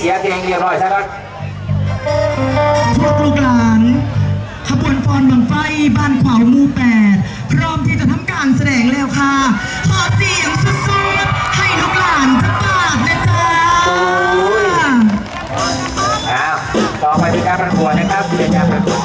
เสียเพลงเรียบร้อยซะครับพวกลูกหลานขบวนฟอนบังไฟบ้านขวามูแปดพร้อมที่จะทำการแสดงแล้วค่ะ ขอเสียงสุดๆให้ลูกหลานจะปาดนะจ๊ะอ้าวต่อไปเป็นการประกวดนะครับเป็นการประกวด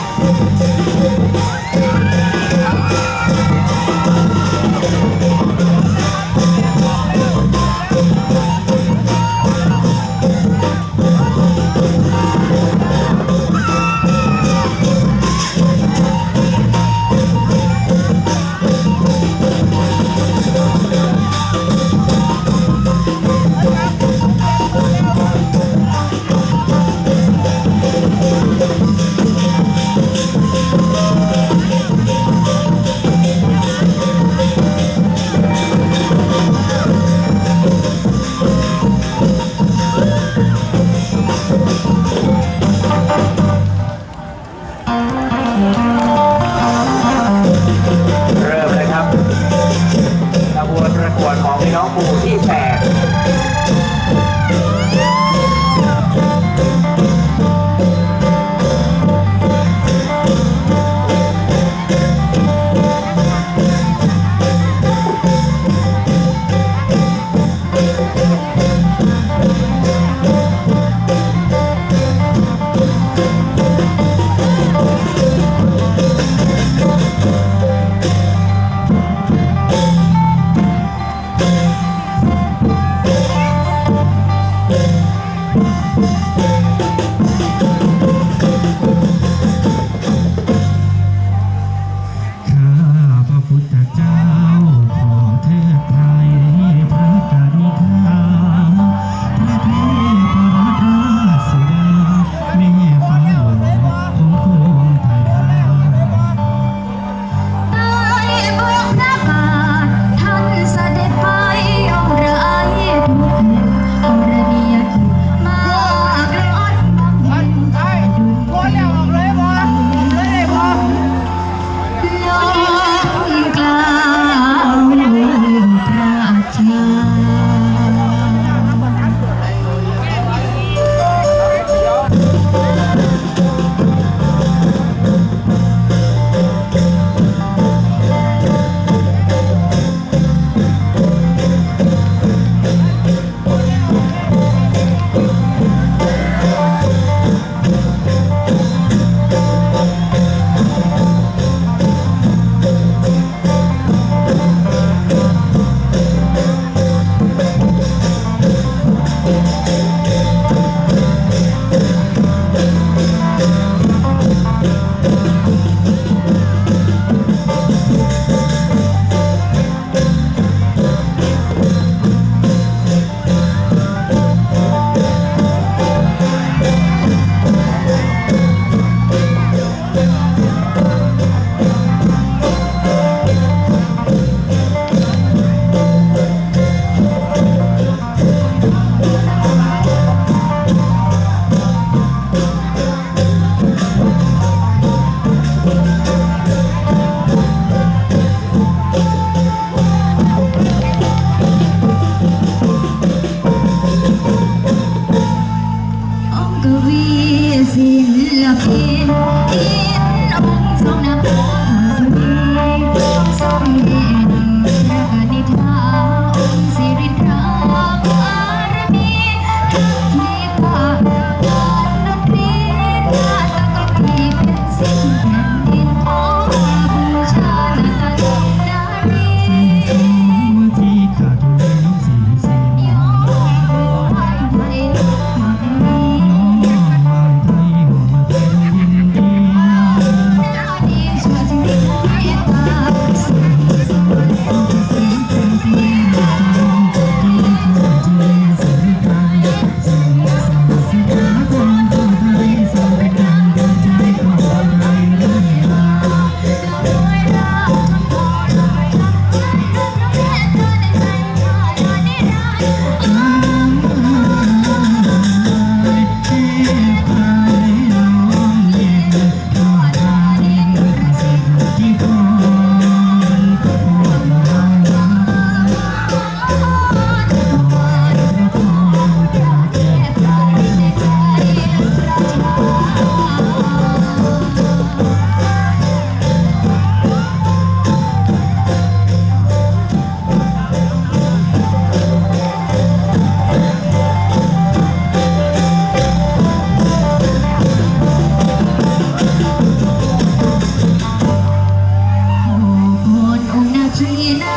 ที่หน้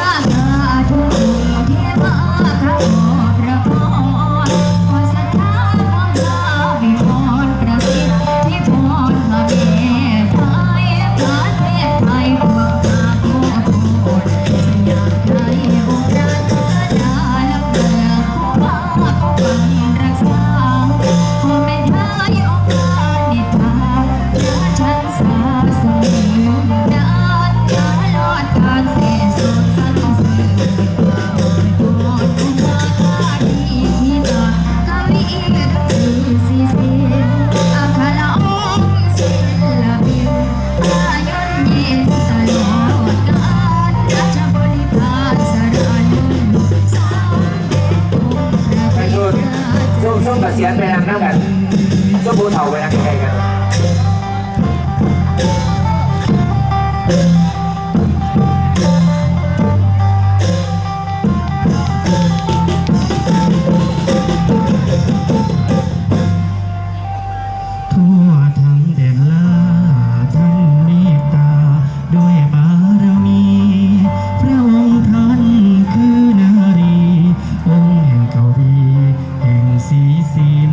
ห่งศรีสิ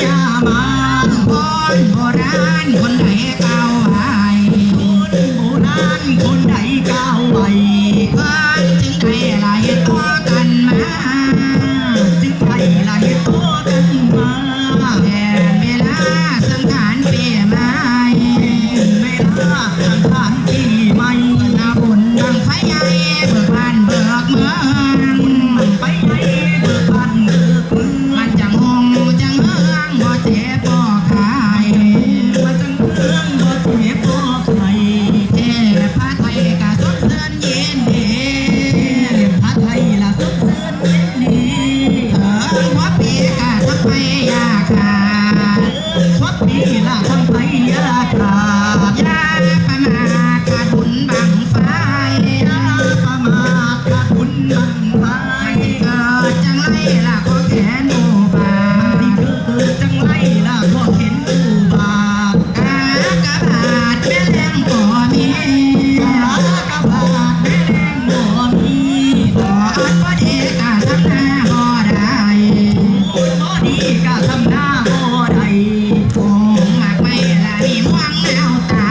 คน ส มี